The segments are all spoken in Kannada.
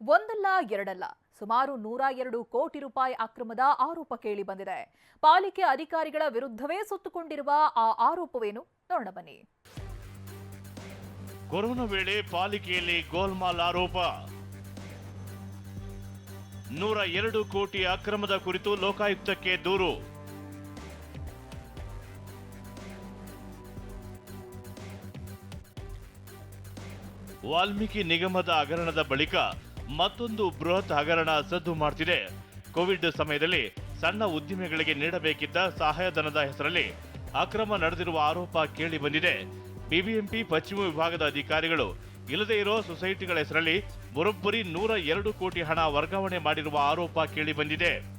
ಒಂದಲ್ಲ ಎರಡಲ್ಲ, ಸುಮಾರು ನೂರ ಎರಡು ಕೋಟಿ ರೂಪಾಯಿ ಅಕ್ರಮದ ಆರೋಪ ಕೇಳಿ ಬಂದಿದೆ. ಪಾಲಿಕೆ ಅಧಿಕಾರಿಗಳ ವಿರುದ್ಧವೇ ಸುತ್ತುಕೊಂಡಿರುವ ಆ ಆರೋಪವೇನು? ನೋಡೋಣ ಬನ್ನಿ. ಕೊರೋನಾ ವೇಳೆ ಪಾಲಿಕೆಯಲ್ಲಿ ಗೋಲ್ಮಾಲ್ ಆರೋಪ. ನೂರ ಎರಡು ಕೋಟಿ ಅಕ್ರಮದ ಕುರಿತು ಲೋಕಾಯುಕ್ತಕ್ಕೆ ದೂರು. ವಾಲ್ಮೀಕಿ ನಿಗಮದ ಹಗರಣದ ಬಳಿಕ ಮತ್ತೊಂದು ಬೃಹತ್ ಹಗರಣ ಸದ್ದು ಮಾಡ್ತಿದೆ. ಕೋವಿಡ್ ಸಮಯದಲ್ಲಿ ಸಣ್ಣ ಉದ್ದಿಮೆಗಳಿಗೆ ನೀಡಬೇಕಿದ್ದ ಸಹಾಯಧನದ ಹೆಸರಲ್ಲಿ ಅಕ್ರಮ ನಡೆದಿರುವ ಆರೋಪ ಕೇಳಿ ಬಂದಿದೆ. ಬಿಬಿಎಂಪಿ, ಪಶ್ಚಿಮ ವಿಭಾಗದ ಅಧಿಕಾರಿಗಳು ಇಲ್ಲದೇ ಇರೋ ಸೊಸೈಟಿಗಳ ಹೆಸರಲ್ಲಿ ಬರೋಬ್ಬರಿ ನೂರ ಎರಡು ಕೋಟಿ ಹಣ ವರ್ಗಾವಣೆ ಮಾಡಿರುವ ಆರೋಪ ಕೇಳಿ ಬಂದಿದೆ.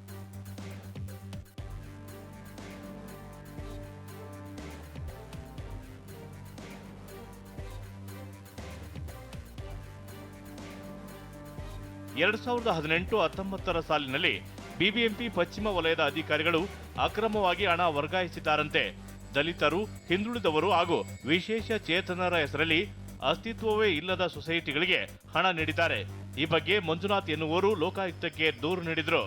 ಎರಡ್ ಸಾವಿರದ ಹದಿನೆಂಟು ಹತ್ತೊಂಬತ್ತರ ಸಾಲಿನಲ್ಲಿ ಬಿಬಿಎಂಪಿ ಪಶ್ಚಿಮ ವಲಯದ ಅಧಿಕಾರಿಗಳು ಅಕ್ರಮವಾಗಿ ಹಣ ವರ್ಗಾಯಿಸಿದ್ದಾರಂತೆ. ದಲಿತರು, ಹಿಂದುಳಿದವರು ಹಾಗೂ ವಿಶೇಷ ಚೇತನರ ಹೆಸರಲ್ಲಿ ಅಸ್ತಿತ್ವವೇ ಇಲ್ಲದ ಸೊಸೈಟಿಗಳಿಗೆ ಹಣ ನೀಡಿದ್ದಾರೆ. ಈ ಬಗ್ಗೆ ಮಂಜುನಾಥ್ ಎನ್ನುವರು ಲೋಕಾಯುಕ್ತಕ್ಕೆ ದೂರು ನೀಡಿದರು.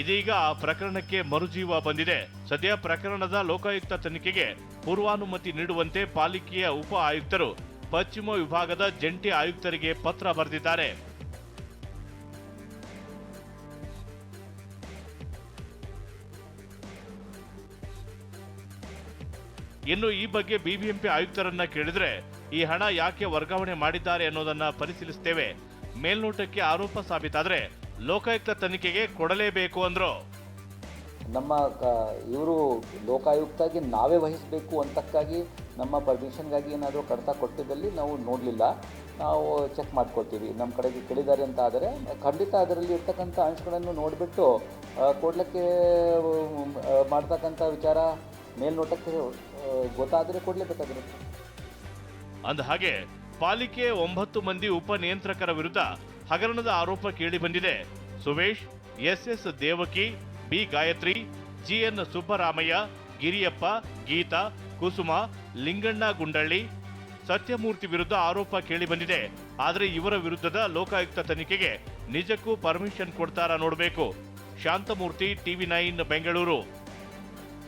ಇದೀಗ ಆ ಪ್ರಕರಣಕ್ಕೆ ಮರುಜೀವ ಬಂದಿದೆ. ಸದ್ಯ ಪ್ರಕರಣದ ಲೋಕಾಯುಕ್ತ ತನಿಖೆಗೆ ಪೂರ್ವಾನುಮತಿ ನೀಡುವಂತೆ ಪಾಲಿಕೆಯ ಉಪ ಆಯುಕ್ತರು ಪಶ್ಚಿಮ ವಿಭಾಗದ ಜಂಟಿ ಆಯುಕ್ತರಿಗೆ ಪತ್ರ ಬರೆದಿದ್ದಾರೆ. ಇನ್ನು ಈ ಬಗ್ಗೆ ಬಿಬಿಎಂಪಿ ಆಯುಕ್ತರನ್ನ ಕೇಳಿದ್ರೆ ಈ ಹಣ ಯಾಕೆ ವರ್ಗಾವಣೆ ಮಾಡಿದ್ದಾರೆ ಅನ್ನೋದನ್ನ ಪರಿಶೀಲಿಸ್ತೇವೆ. ಮೇಲ್ನೋಟಕ್ಕೆ ಆರೋಪ ಸಾಬೀತಾದ್ರೆ ಲೋಕಾಯುಕ್ತ ತನಿಖೆಗೆ ಕೊಡಲೇಬೇಕು ಅಂದ್ರು. ನಮ್ಮ ಇವರು ಲೋಕಾಯುಕ್ತಾಗಿ ನಾವೇ ವಹಿಸಬೇಕು ಅಂತಕ್ಕಾಗಿ ನಮ್ಮ ಪರ್ಮಿಷನ್ಗಾಗಿ ಏನಾದರೂ ಕಡತ ಕೊಟ್ಟಿದ್ದಲ್ಲಿ ನಾವು ನೋಡಲಿಲ್ಲ. ನಾವು ಚೆಕ್ ಮಾಡ್ಕೊಳ್ತೀವಿ. ನಮ್ಮ ಕಡೆಗೆ ಕೇಳಿದ್ದಾರೆ ಅಂತ ಆದರೆ ಖಂಡಿತ ಅದರಲ್ಲಿ ಇರ್ತಕ್ಕಂಥ ಅಂಶಗಳನ್ನು ನೋಡಿಬಿಟ್ಟು ಕೊಡಲಿಕ್ಕೆ ಮಾಡ್ತಕ್ಕಂಥ ವಿಚಾರ ಮೇಲ್ನೋಟಕ್ಕೆ ಗೊತ್ತಾದರೆ ಕೊಡಲೇಬೇಕಾಗಿರುತ್ತೆ ಅಂದ ಹಾಗೆ, ಪಾಲಿಕೆ ಒಂಬತ್ತು ಮಂದಿ ಉಪ ನಿಯಂತ್ರಕರ ವಿರುದ್ಧ ಹಗರಣದ ಆರೋಪ ಕೇಳಿ ಬಂದಿದೆ. Suvesh S Devaki, B Gayatri GN Subbaramaiah, Giriyappa, Geeta, Kusuma, Linganna Gundalli, Satyamurthy ವಿರುದ್ಧ ಆರೋಪ ಕೇಳಿ ಬಂದಿದೆ. ಆದರೆ ಇವರ ವಿರುದ್ಧದ ಲೋಕಾಯುಕ್ತ ತನಿಖೆಗೆ ನಿಜಕ್ಕೂ ಪರ್ಮಿಷನ್ ಕೊಡ್ತಾರಾ ನೋಡಬೇಕು. Shanthamurthy, TV nine, Bengaluru.